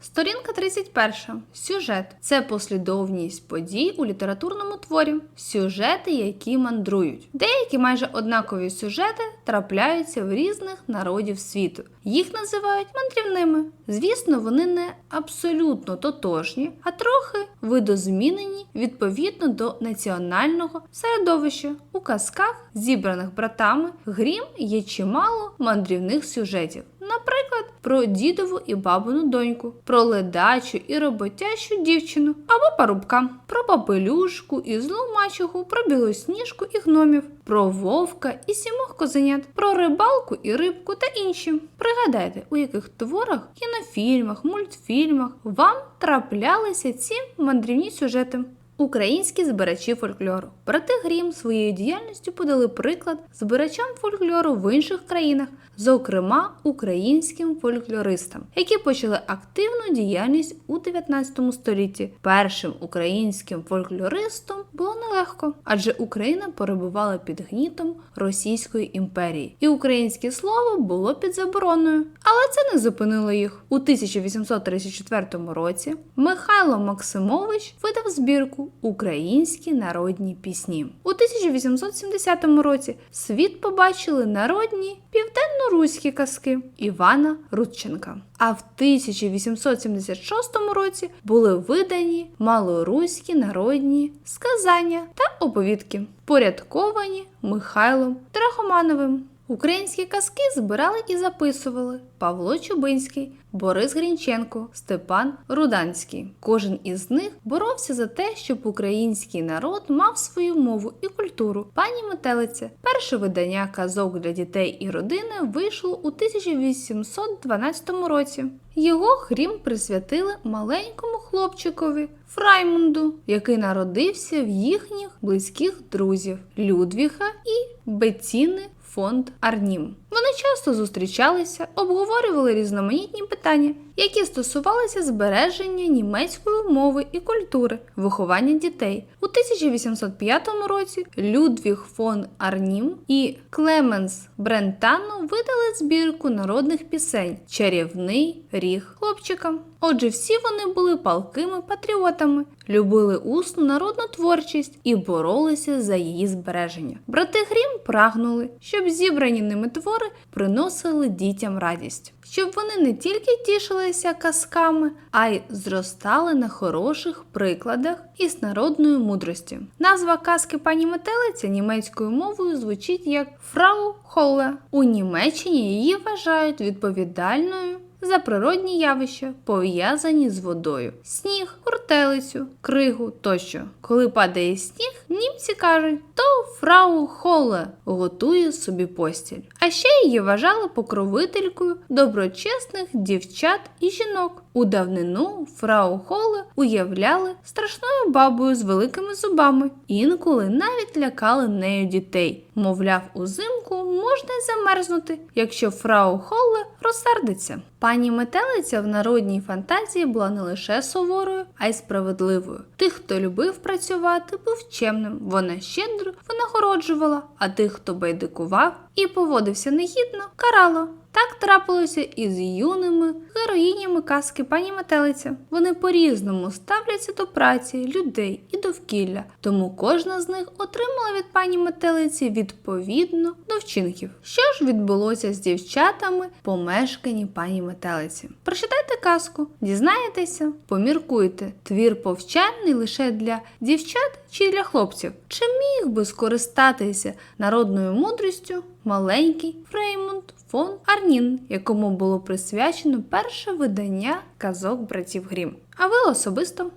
Сторінка 31. Сюжет це послідовність подій у літературному творі, сюжети, які мандрують. Деякі майже однакові сюжети трапляються в різних народів світу. Їх називають мандрівними. Звісно, вони не абсолютно тотожні, а трохи видозмінені відповідно до національного середовища. У казках, зібраних братами, грім є чимало мандрівних сюжетів. Про дідову і бабину доньку, про ледачу і роботящу дівчину або парубка, про папелюшку і злу мачуху, про білосніжку і гномів, про вовка і сімох козенят, про рибалку і рибку та інші. Пригадайте, у яких творах, кінофільмах, мультфільмах вам траплялися ці мандрівні сюжети. Українські збирачі фольклору. Брати Грім своєю діяльністю подали приклад збирачам фольклору в інших країнах, зокрема українським фольклористам, які почали активну діяльність у 19 столітті. Першим українським фольклористом було нелегко, адже Україна перебувала під гнітом Російської імперії, і українське слово було під забороною. Але це не зупинило їх. У 1834 році Михайло Максимович видав збірку Українські народні пісні. У 1870 році світ побачили народні південно-руські казки Івана Рудченка. А в 1876 році були видані малоруські народні сказання та оповідки, порядковані Михайлом Драгомановим. Українські казки збирали і записували Павло Чубинський, Борис Грінченко, Степан Руданський. Кожен із них боровся за те, щоб український народ мав свою мову і культуру. Пані Метелиця, перше видання казок для дітей і родини вийшло у 1812 році. Його хрім присвятили маленькому хлопчикові Фраймунду, який народився в їхніх близьких друзів Людвіга і Беттіни фонд Арнім. Вони часто зустрічалися, обговорювали різноманітні питання, які стосувалися збереження німецької мови і культури, виховання дітей. У 1805 році Людвіг фон Арнім і Клеменс Брентано видали збірку народних пісень Чарівний ріг хлопчика. Отже, всі вони були палкими патріотами, любили усну народну творчість і боролися за її збереження. Брати Грім прагнули, щоб зібрані ними твори приносили дітям радість, щоб вони не тільки тішилися казками, а й зростали на хороших прикладах із народною мудрості. Назва казки пані Метелиця німецькою мовою звучить як Фрау Холле. У Німеччині її вважають відповідальною за природні явища, пов'язані з водою: сніг, куртелицю, кригу тощо. Коли падає сніг, німці кажуть, то фрау Холе готує собі постіль. А ще її вважали покровителькою доброчесних дівчат і жінок. У давнину фрау Холе уявляли страшною бабою з великими зубами, інколи навіть лякали нею дітей. Мовляв, узимку можна й замерзнути, якщо фрау Холле розсердиться. Пані метелиця в народній фантазії була не лише суворою, а й справедливою. Тих, хто любив працювати, був чемним. Вона щедро винагороджувала, а тих, хто байдикував і поводився негідно, карала. Так трапилося і з юними героїнями казки пані Метелиця. Вони по-різному ставляться до праці, людей і довкілля, тому кожна з них отримала від пані Метелиці відповідно до вчинків. Що ж відбулося з дівчатами в помешканні пані Метелиці? Прочитайте казку, дізнаєтеся, поміркуйте. Твір повчальний лише для дівчат чи для хлопців. Чи міг би скористатися народною мудрістю маленький Фреймунд фон Арнін, якому було присвячено перше видання казок братів Грім. А ви особисто